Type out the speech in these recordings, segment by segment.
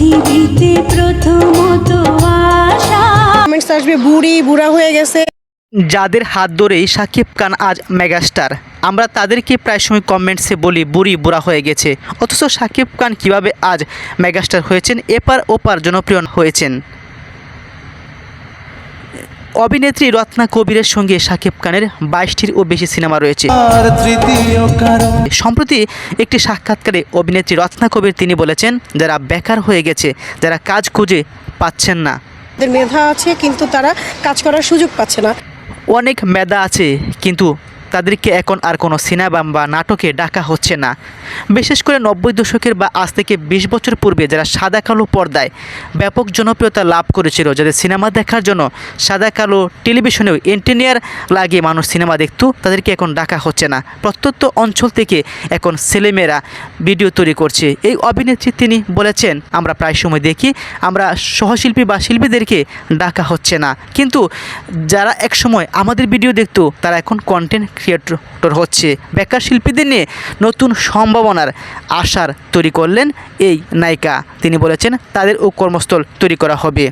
পৃথিবীতে প্রথমত কমেন্টস আসবে বুড়ি বুড়া হয়ে গেছে। যাদের হাত ধরেই সাকিব খান আজ মেগাস্টার আমরা তাদেরকে প্রায় সময় কমেন্টসে বলি বুড়ি বুড়া হয়ে গেছে। অথচ সাকিব খান কীভাবে আজ মেগাস্টার হয়েছেন এপার ওপার জনপ্রিয় হয়েছেন। অভিনেত্রী রত্না কবিরের সঙ্গে সাকিব খানের বাইশটির ও বেশি সিনেমা রয়েছে। সম্প্রতি একটি সাক্ষাৎকারে অভিনেত্রী রত্না কবির তিনি বলেছেন যারা বেকার হয়ে গেছে যারা কাজ খুঁজে পাচ্ছেন না। মেধা আছে কিন্তু তারা কাজ করার সুযোগ পাচ্ছে না। অনেক মেধা আছে কিন্তু তাদেরকে এখন আর কোনো সিনেমা বা নাটকে ডাকা হচ্ছে না। বিশেষ করে নব্বই দশকের বা আজ থেকে বিশ বছর পূর্বে যারা সাদা কালো পর্দায় ব্যাপক জনপ্রিয়তা লাভ করেছিল, যাদের সিনেমা দেখার জন্য সাদা কালো টেলিভিশনেও এন্টিনিয়ার লাগিয়ে মানুষ সিনেমা দেখত, তাদেরকে এখন ডাকা হচ্ছে না। প্রত্যন্ত অঞ্চল থেকে এখন ছেলেমেয়েরা ভিডিও তৈরি করছে। এই অভিনেত্রী তিনি বলেছেন, আমরা প্রায় সময় দেখি, আমরা সহশিল্পী বা শিল্পীদেরকে ডাকা হচ্ছে না। কিন্তু যারা একসময় আমাদের ভিডিও দেখতো, তারা এখন কন্টেন্ট ক্রিয়েটর হচ্ছে। বেকার শিল্পীদের নিয়ে নতুন সম্ভাবনার আশার তৈরি করলেন এই নায়িকা। তিনি বলেছেন, তাদের ও কর্মস্থল তৈরি করা হবে।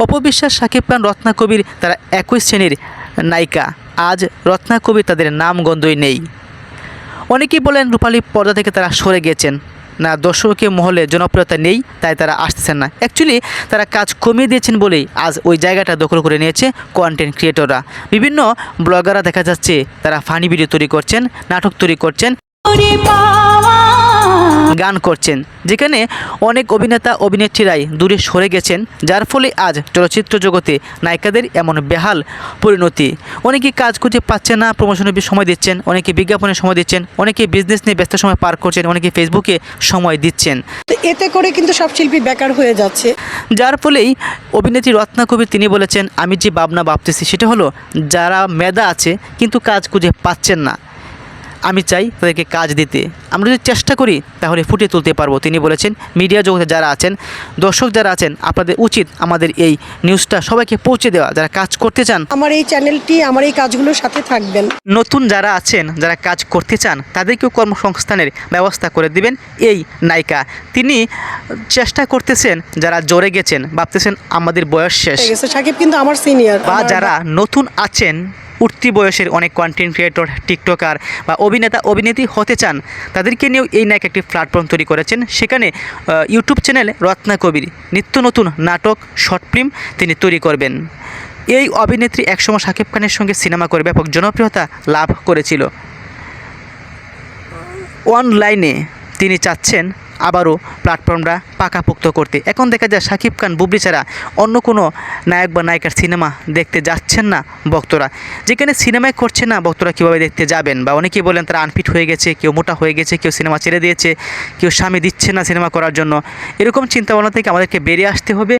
অপবিশ্বাস, সাকিব খান রত্নাকবির তারা একই শ্রেণির নায়িকা। আজ রত্নাকবির তাদের নাম গন্ধই নেই। অনেকেই বলেন, রূপালী পর্দা থেকে তারা সরে গেছেন না দর্শকের মহলে জনপ্রিয়তা নেই, তাই তারা আসতেছেন না। অ্যাকচুয়ালি তারা কাজ কমিয়ে দিয়েছেন বলেই আজ ওই জায়গাটা দখল করে নিয়েছে কন্টেন্ট ক্রিয়েটররা বিভিন্ন ব্লগাররা দেখা যাচ্ছে, তারা ফানি ভিডিও তৈরি করছেন, নাটক তৈরি করছেন। গান করছেন যেখানে অনেক অভিনেতা অভিনেত্রীরাই দূরে সরে গেছেন যার ফলে আজ চলচ্চিত্র জগতে নায়িকাদের এমন বেহাল পরিণতি। অনেকে কাজ খুঁজে পাচ্ছেন না প্রমোশনের সময় দিচ্ছেন অনেকে বিজ্ঞাপনে সময় দিচ্ছেন অনেকে বিজনেস নিয়ে ব্যস্ত সময় পার করছেন অনেকে ফেসবুকে সময় দিচ্ছেন। এতে করে কিন্তু সব শিল্পী বেকার হয়ে যাচ্ছে। যার ফলেই অভিনেত্রী রত্না কবির তিনি বলেছেন আমি যে ভাবনা ভাবতেছি সেটা হলো যারা মেধা আছে কিন্তু কাজ খুঁজে পাচ্ছেন না। আমি চাই তাদেরকে কাজ দিতে। আমরা যদি চেষ্টা করি তাহলে ফুটিয়ে তুলতে পারব। তিনি বলেছেন মিডিয়া জগতে যারা আছেন দর্শক যারা আছেন আপনাদের উচিত আমাদের এই নিউজটা সবাইকে পৌঁছে দেওয়া। যারা কাজ করতে চান আমার এই চ্যানেলটি আমার এই কাজগুলোর সাথে থাকবেন। নতুন যারা আছেন যারা কাজ করতে চান তাদেরকেও কর্মসংস্থানের ব্যবস্থা করে দিবেন এই নায়িকা। তিনি চেষ্টা করতেছেন যারা জড়ে গেছেন ভাবতেছেন আমাদের বয়স শেষ। সাকিব কিন্তু আমার সিনিয়র বা যারা নতুন আছেন উঠতি বয়সের অনেক কন্টেন্ট ক্রিয়েটর টিকটকার বা অভিনেতা, অভিনেত্রী হতে চান, তাদেরকে নিয়েও এই নায়ক একটি প্ল্যাটফর্ম তৈরি করেছেন। সেখানে ইউটিউব চ্যানেল রত্না কবির নিত্য নতুন নাটক শর্ট ফিল্ম তিনি তৈরি করবেন। এই অভিনেত্রী একসময় শাকিব খানের সঙ্গে সিনেমা করে ব্যাপক জনপ্রিয়তা লাভ করেছিল। অনলাইনে তিনি চাচ্ছেন আবারও প্ল্যাটফর্মটা পাকাপোক্ত করতে। এখন দেখা যায় সাকিব খান, বুবলি ছাড়া অন্য কোনো নায়ক বা নায়িকার সিনেমা দেখতে যাচ্ছেন না ভক্তরা। যেখানে সিনেমায় করছে না ভক্তরা কীভাবে দেখতে যাবেন? বা অনেকেই বলেন তারা আনফিট হয়ে গেছে, কেউ মোটা হয়ে গেছে, কেউ সিনেমা ছেড়ে দিয়েছে, কেউ স্বামী দিচ্ছে না সিনেমা করার জন্য। এরকম চিন্তাভাবনা থেকে আমাদেরকে বেরিয়ে আসতে হবে।